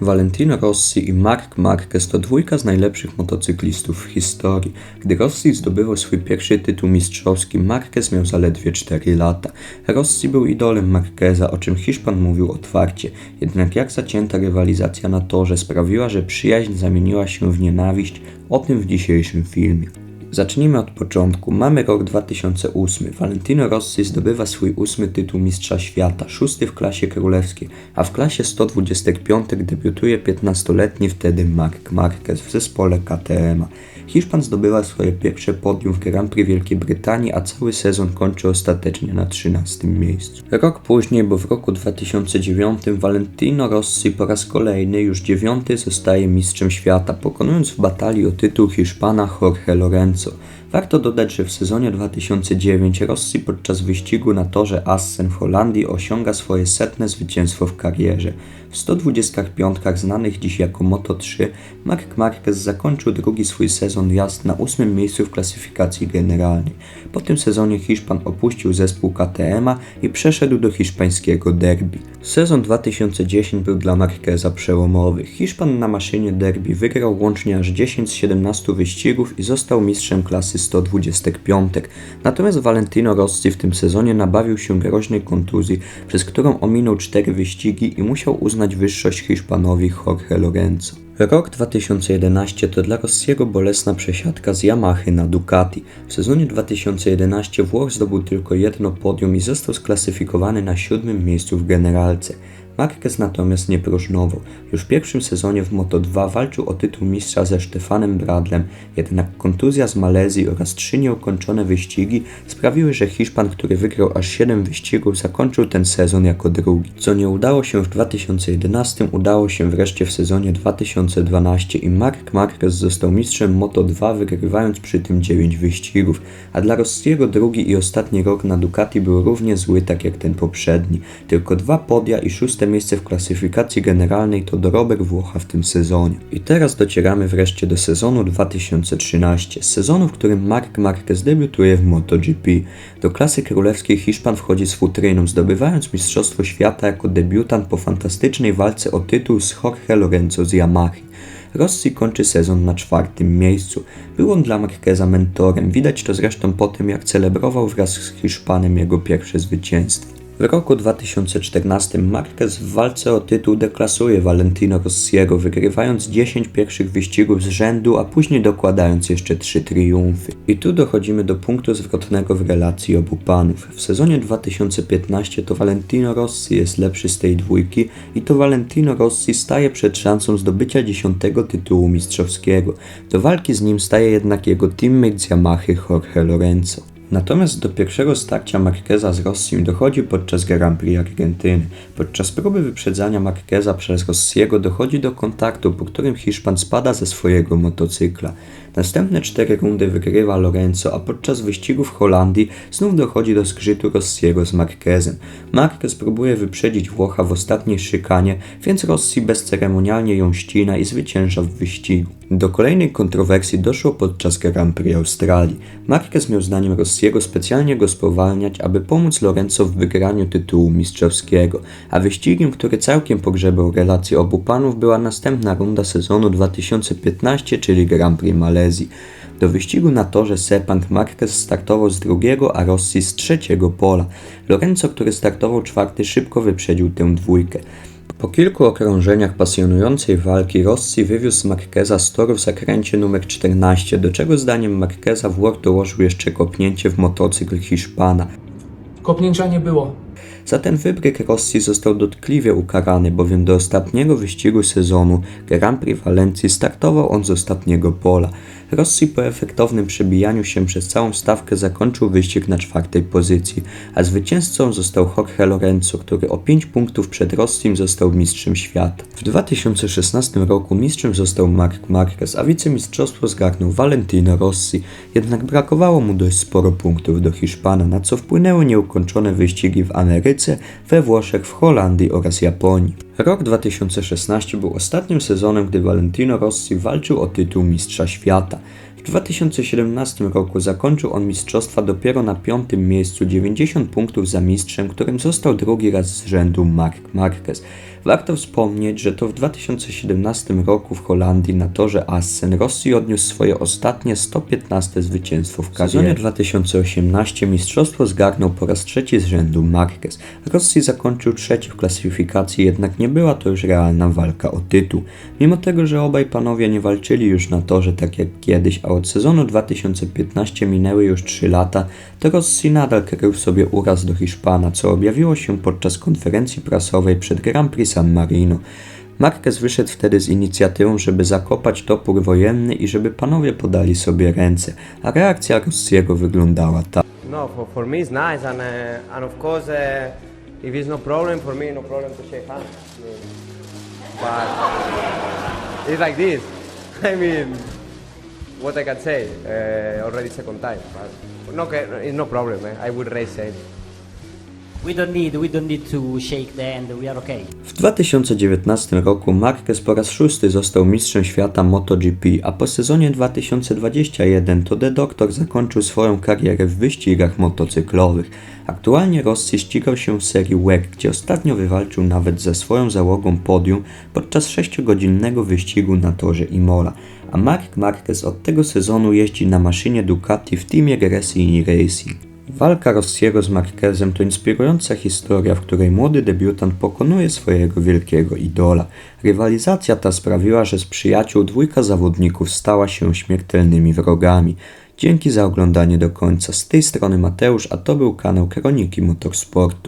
Valentino Rossi i Marc Marquez to dwójka z najlepszych motocyklistów w historii. Gdy Rossi zdobywał swój pierwszy tytuł mistrzowski, Marquez miał zaledwie 4 lata. Rossi był idolem Marqueza, o czym Hiszpan mówił otwarcie. Jednak jak zacięta rywalizacja na torze sprawiła, że przyjaźń zamieniła się w nienawiść, o tym w dzisiejszym filmie. Zacznijmy od początku. Mamy rok 2008. Valentino Rossi zdobywa swój ósmy tytuł Mistrza Świata, szósty w klasie królewskiej, a w klasie 125 debiutuje 15-letni wtedy Marc Marquez w zespole KTM. Hiszpan zdobywa swoje pierwsze podium w Grand Prix Wielkiej Brytanii, a cały sezon kończy ostatecznie na 13 miejscu. Rok później, bo w roku 2009 Valentino Rossi po raz kolejny, już dziewiąty, zostaje mistrzem świata, pokonując w batalii o tytuł Hiszpana Jorge Lorenzo. descanso Warto dodać, że w sezonie 2009 Rossi podczas wyścigu na torze Assen w Holandii osiąga swoje setne zwycięstwo w karierze. W 125 znanych dziś jako Moto3 Marc Marquez zakończył drugi swój sezon jazd na ósmym miejscu w klasyfikacji generalnej. Po tym sezonie Hiszpan opuścił zespół KTM i przeszedł do hiszpańskiego derby. Sezon 2010 był dla Marqueza przełomowy. Hiszpan na maszynie derby wygrał łącznie aż 10 z 17 wyścigów i został mistrzem klasy 125. Natomiast Valentino Rossi w tym sezonie nabawił się groźnej kontuzji, przez którą ominął 4 wyścigi i musiał uznać wyższość Hiszpanowi Jorge Lorenzo. Rok 2011 to dla Rossiego bolesna przesiadka z Yamahy na Ducati. W sezonie 2011 Włoch zdobył tylko jedno podium i został sklasyfikowany na siódmym miejscu w generalce. Marquez natomiast nie próżnował. Już w pierwszym sezonie w Moto2 walczył o tytuł mistrza ze Stefanem Bradlem, jednak kontuzja z Malezji oraz trzy nieukończone wyścigi sprawiły, że Hiszpan, który wygrał aż 7 wyścigów, zakończył ten sezon jako drugi. Co nie udało się w 2011, udało się wreszcie w sezonie 2012 i Marc Marquez został mistrzem Moto2, wygrywając przy tym 9 wyścigów, a dla Rossiego drugi i ostatni rok na Ducati był równie zły tak jak ten poprzedni. Tylko dwa podia i szóste miejsce w klasyfikacji generalnej to dorobek Włocha w tym sezonie. I teraz docieramy wreszcie do sezonu 2013, sezonu, w którym Marc Marquez debiutuje w MotoGP. Do klasy królewskiej Hiszpan wchodzi z futryną, zdobywając Mistrzostwo Świata jako debiutant po fantastycznej walce o tytuł z Jorge Lorenzo z Yamaha. Rossi kończy sezon na czwartym miejscu. Był on dla Marqueza mentorem, widać to zresztą po tym jak celebrował wraz z Hiszpanem jego pierwsze zwycięstwo. W roku 2014 Marquez w walce o tytuł deklasuje Valentino Rossiego, wygrywając 10 pierwszych wyścigów z rzędu, a później dokładając jeszcze 3 triumfy. I tu dochodzimy do punktu zwrotnego w relacji obu panów. W sezonie 2015 to Valentino Rossi jest lepszy z tej dwójki i to Valentino Rossi staje przed szansą zdobycia 10 tytułu mistrzowskiego. Do walki z nim staje jednak jego teammate z Yamaha Jorge Lorenzo. Natomiast do pierwszego starcia Marqueza z Rossim dochodzi podczas Grand Prix Argentyny. Podczas próby wyprzedzania Marqueza przez Rossiego dochodzi do kontaktu, po którym Hiszpan spada ze swojego motocykla. Następne cztery rundy wygrywa Lorenzo, a podczas wyścigu w Holandii znów dochodzi do skrzytu Rossiego z Marquezem. Marquez próbuje wyprzedzić Włocha w ostatniej szykanie, więc Rossi bezceremonialnie ją ścina i zwycięża w wyścigu. Do kolejnej kontrowersji doszło podczas Grand Prix Australii. Marquez miał zdaniem Rossiego specjalnie go spowalniać, aby pomóc Lorenzo w wygraniu tytułu mistrzowskiego, a wyścigiem, który całkiem pogrzebał relacje obu panów, była następna runda sezonu 2015, czyli Grand Prix Malezji. Do wyścigu na torze Sepang Marquez startował z drugiego, a Rossi z trzeciego pola. Lorenzo, który startował czwarty, szybko wyprzedził tę dwójkę. Po kilku okrążeniach pasjonującej walki Rossi wywiózł Marqueza z toru w zakręcie numer 14, do czego zdaniem Marqueza Włoch dołożył jeszcze kopnięcie w motocykl Hiszpana. Kopnięcia nie było. Za ten wybryk Rossi został dotkliwie ukarany, bowiem do ostatniego wyścigu sezonu Grand Prix Walencji startował on z ostatniego pola. Rossi po efektownym przebijaniu się przez całą stawkę zakończył wyścig na czwartej pozycji, a zwycięzcą został Jorge Lorenzo, który o 5 punktów przed Rossim został mistrzem świata. W 2016 roku mistrzem został Marc Marquez, a wicemistrzostwo zgarnął Valentino Rossi, jednak brakowało mu dość sporo punktów do Hiszpana, na co wpłynęły nieukończone wyścigi w Ameryce, we Włoszech, w Holandii oraz Japonii. Rok 2016 był ostatnim sezonem, gdy Valentino Rossi walczył o tytuł Mistrza Świata. W 2017 roku zakończył on mistrzostwa dopiero na piątym miejscu, 90 punktów za mistrzem, którym został drugi raz z rzędu Marc Marquez. Warto wspomnieć, że to w 2017 roku w Holandii na torze Assen Rossi odniósł swoje ostatnie 115 zwycięstwo w karierze. W sezonie 2018 mistrzostwo zgarnął po raz trzeci z rzędu Marquez. Rossi zakończył trzeci w klasyfikacji, jednak nie była to już realna walka o tytuł. Mimo tego, że obaj panowie nie walczyli już na torze tak jak kiedyś, a od sezonu 2015 minęły już 3 lata, to Rossi nadal krył sobie uraz do Hiszpana, co objawiło się podczas konferencji prasowej przed Grand Prix San Marino. Marquez wyszedł wtedy z inicjatywą, żeby zakopać topór wojenny i żeby panowie podali sobie ręce, a reakcja Rossiego wyglądała tak. No, for, for me it's nice, and uh, and of course, uh, if it's no problem for me, no problem to shake hands. But it's like this. I mean, what I can say uh, already second time, but no, it's no problem. Eh? I would raise same. W 2019 roku Marquez po raz szósty został mistrzem świata MotoGP, a po sezonie 2021 to The Doctor zakończył swoją karierę w wyścigach motocyklowych. Aktualnie Rossi ścigał się w serii WEC, gdzie ostatnio wywalczył nawet ze swoją załogą podium podczas 6-godzinnego wyścigu na torze Imola, a Marc Marquez od tego sezonu jeździ na maszynie Ducati w teamie Gresini Racing. Walka Rossiego z Marquezem to inspirująca historia, w której młody debiutant pokonuje swojego wielkiego idola. Rywalizacja ta sprawiła, że z przyjaciół dwójka zawodników stała się śmiertelnymi wrogami. Dzięki za oglądanie do końca. Z tej strony Mateusz, a to był kanał Kroniki Motorsportu.